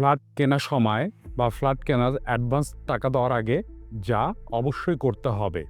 Flat কেনার সময় বা ফ্ল্যাট কেনার অ্যাডভান্স টাকা দেওয়ার আগে যা অবশ্যই করতে হবে।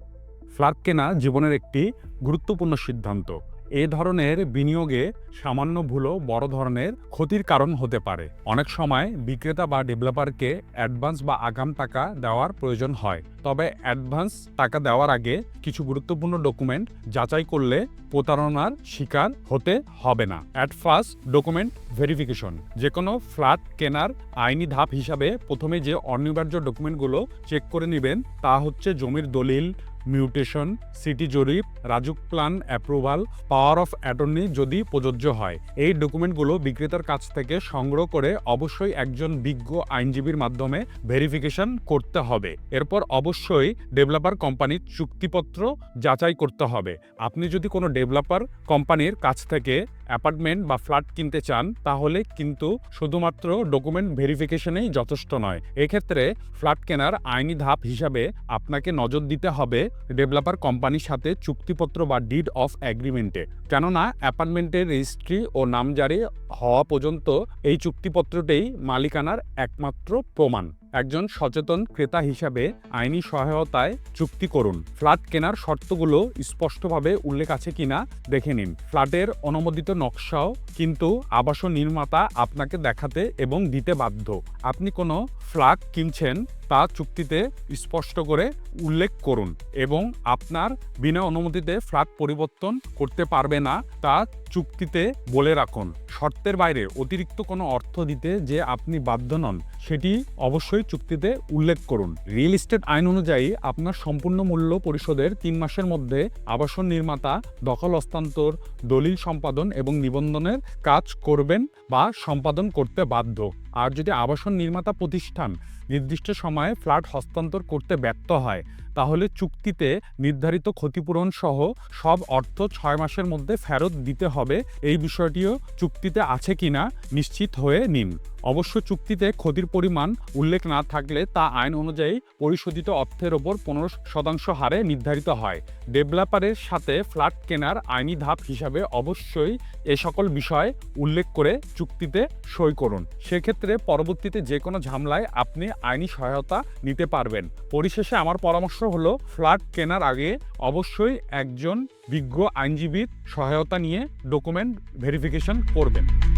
ফ্ল্যাট কেনা জীবনের একটি গুরুত্বপূর্ণ সিদ্ধান্ত। এ ধরনের বিনিয়োগে সামান্য ভুলও বড় ধরনের ক্ষতির কারণ হতে পারে। অনেক সময় বিক্রেতা বা ডেভেলপারকে অ্যাডভান্স বা আগাম টাকা দেওয়ার প্রয়োজন হয়। তবে অ্যাডভান্স টাকা দেওয়ার আগে কিছু গুরুত্বপূর্ণ ডকুমেন্ট যাচাই করলে প্রতারণার শিকার হতে হবে না। At first document verification. যে কোনো ফ্ল্যাট কেনার আইনি ধাপ হিসাবে প্রথমে যে অনিবার্য ডকুমেন্টগুলো চেক করে নেবেন তা হচ্ছে জমির দলিল মিউটেশন, সিটি জরিপ, Rajuk plan approval, power of attorney যদি প্রযোজ্য হয়। এই ডকুমেন্টগুলো বিক্রেতার কাছ থেকে সংগ্রহ করে অবশ্যই একজন বিজ্ঞ আইনজীবীর মাধ্যমে ভেরিফিকেশন করতে হবে। এরপর অবশ্যই ডেভেলপার কোম্পানির চুক্তিপত্র যাচাই করতে হবে। আপনি যদি কোনো ডেভেলপার কোম্পানির কাছ থেকে অ্যাপার্টমেন্ট বা ফ্ল্যাট কিনতে চান, তাহলে কিন্তু শুধুমাত্র ডকুমেন্ট ভেরিফিকেশনেই যথেষ্ট নয়। এক্ষেত্রে ফ্ল্যাট কেনার আইনি ধাপ হিসাবে আপনাকে নজর দিতে হবে ডেভেলপার কোম্পানির সাথে চুক্তিপত্র বা ডিড অফ অ্যাগ্রিমেন্টে। কেননা অ্যাপার্টমেন্টের রেজিস্ট্রি ও নামজারি হওয়া পর্যন্ত এই চুক্তিপত্রটাই মালিকানার একমাত্র প্রমাণ। একজন সচেতন ক্রেতা হিসাবে আইনি সহায়তায় চুক্তি করুন। ফ্ল্যাট কেনার শর্তগুলো স্পষ্টভাবে উল্লেখ আছে কিনা দেখে নিন। ফ্ল্যাটের অনুমোদিত নকশাও কিন্তু আবাসন নির্মাতা আপনাকে দেখাতে এবং দিতে বাধ্য। আপনি কোনো ফ্ল্যাট কিনছেন তা চুক্তিতে স্পষ্ট করে উল্লেখ করুন এবং আপনার বিনা অনুমতিতে ফ্ল্যাট পরিবর্তন করতে পারবে না তা চুক্তিতে বলে রাখুন। শর্তের বাইরে অতিরিক্ত কোনো অর্থ দিতে যে আপনি বাধ্য নন, সেটি অবশ্যই চুক্তিতে উল্লেখ করুন। রিয়েল এস্টেট আইন অনুযায়ী আপনার সম্পূর্ণ মূল্য পরিশোধের তিন মাসের মধ্যে আবাসন নির্মাতা, দখল, হস্তান্তর, দলিল সম্পাদন এবং নিবন্ধনের কাজ করবেন বা সম্পাদন করতে বাধ্য। আর যদি আবাসন নির্মাতা প্রতিষ্ঠান নির্দিষ্ট সময়ে ফ্ল্যাট হস্তান্তর করতে ব্যর্থ হয়, তাহলে চুক্তিতে নির্ধারিত ক্ষতিপূরণ সহ সব অর্থ ছয় মাসের মধ্যে ফেরত দিতে হবে। এই বিষয়টিও চুক্তিতে আছে কিনা নিশ্চিত হয়ে নিন। অবশ্য চুক্তিতে ক্ষতির পরিমাণ উল্লেখ না থাকলে তা আইন অনুযায়ী পরিশোধিত অর্থের ওপর পনেরো শতাংশ হারে নির্ধারিত হয়। ডেভেলপারের সাথে ফ্ল্যাট কেনার আইনি ধাপ হিসাবে অবশ্যই এ সকল বিষয় উল্লেখ করে চুক্তিতে সই করুন। সেক্ষেত্রে পরবর্তীতে যে কোনো ঝামেলায় আপনি আইনি সহায়তা নিতে পারবেন। পরিশেষে আমার পরামর্শ হলো, ফ্ল্যাট কেনার আগে অবশ্যই একজন বিজ্ঞ আইনজীবীর সহায়তা নিয়ে ডকুমেন্ট ভেরিফিকেশন করবেন।